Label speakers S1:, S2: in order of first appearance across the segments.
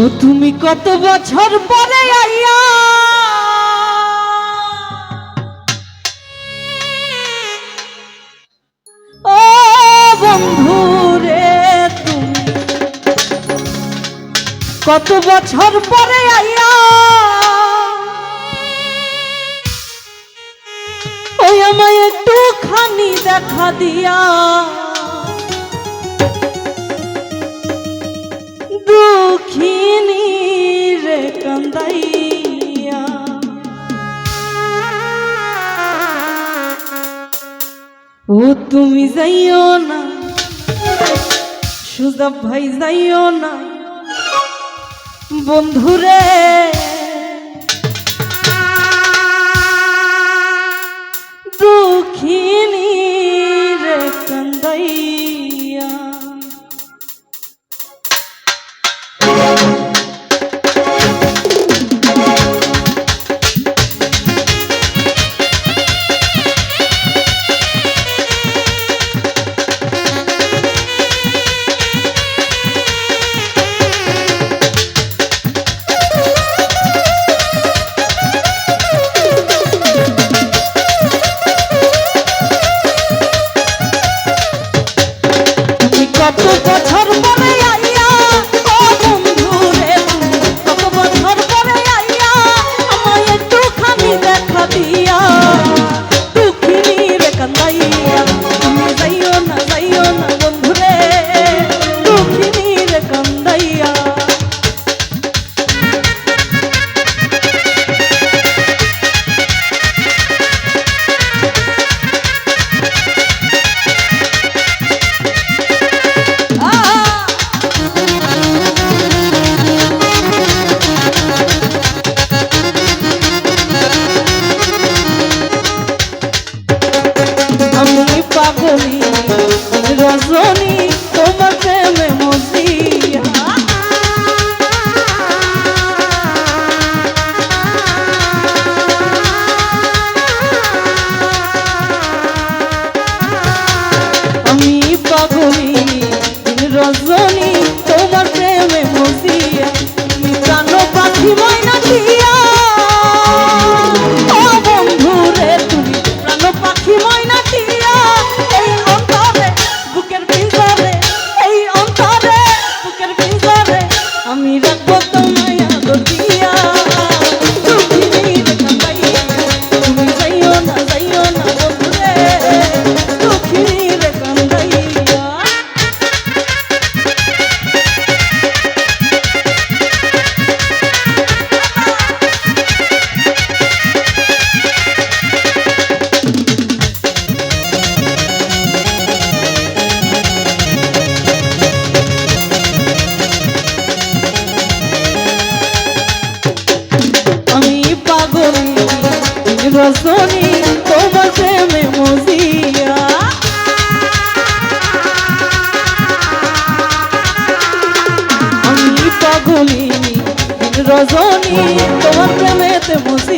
S1: ও তুমি কত বছর পরে আইয়া। ও বন্ধু রে তুমি, কত বছর পরে আইয়া। ওই আমায় একটুখানি দেখা দিয়া। যাইও না। সুজা ভাই যাইও না। বন্ধুরে রসনী তোমার প্রেমে মজিয়া। আমি পাগলিনী রজনী তোমার প্রেমেতে মজিয়া।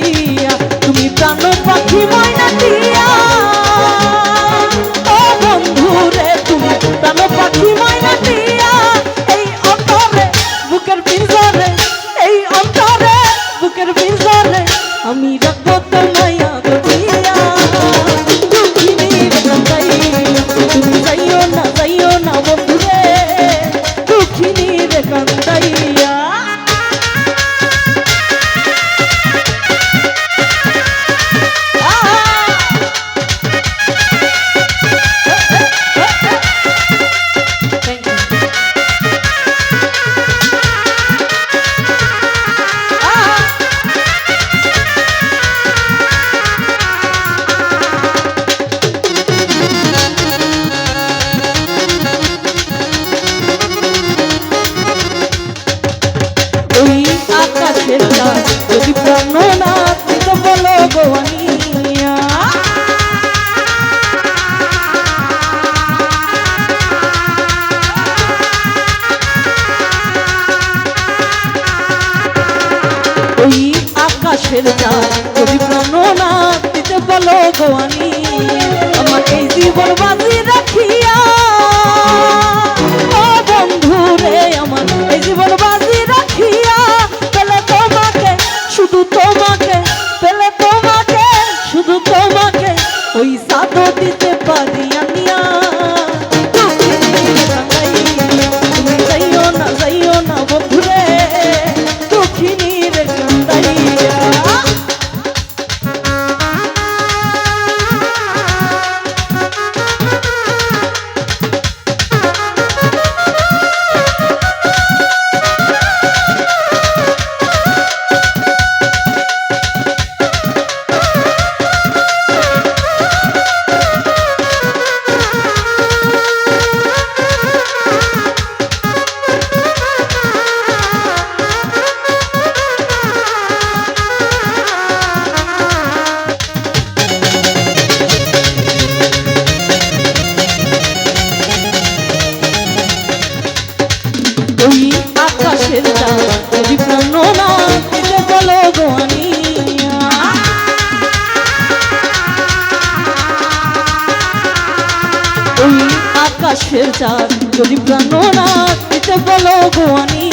S1: আকাশের চাঁদ, যদি প্রাণ রাখতে বলো গোয়ানি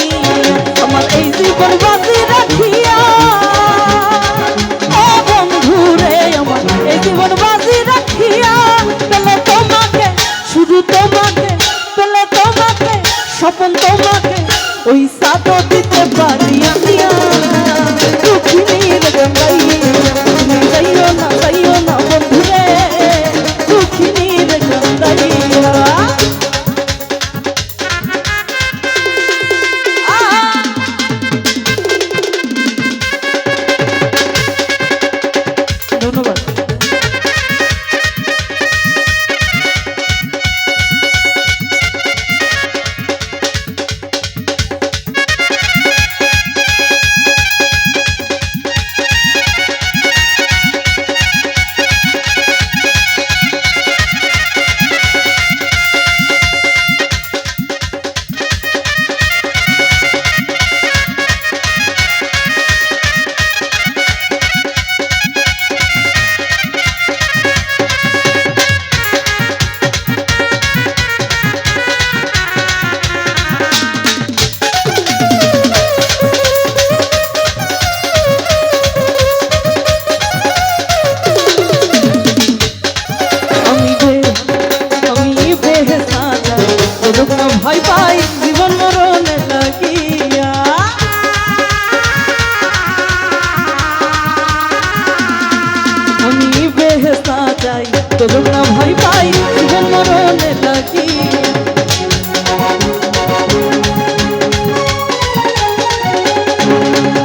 S1: আমার এই জীবন বাজি রাখিয়া। ও বন্ধু রে আমার, এই জীবন বাজি রাখিয়া। পেলে তোমাকে, শুধু তোমাকে, পেলে তোমাকে, স্বপন তোমাকে, ওই সাথ দিতে পারি। তরুণরা ভয় পাই মরণে থাকি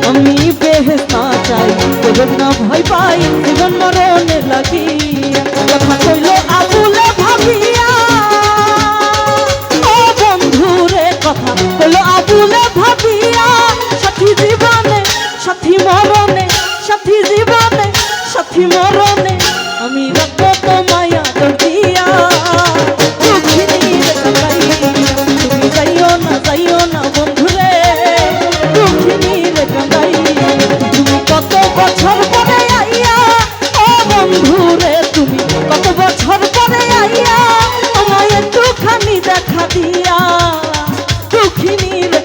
S1: আমি বেহেস না চাই তরুণরা ভয় পাই জীবন মরণে লাগি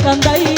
S1: canta y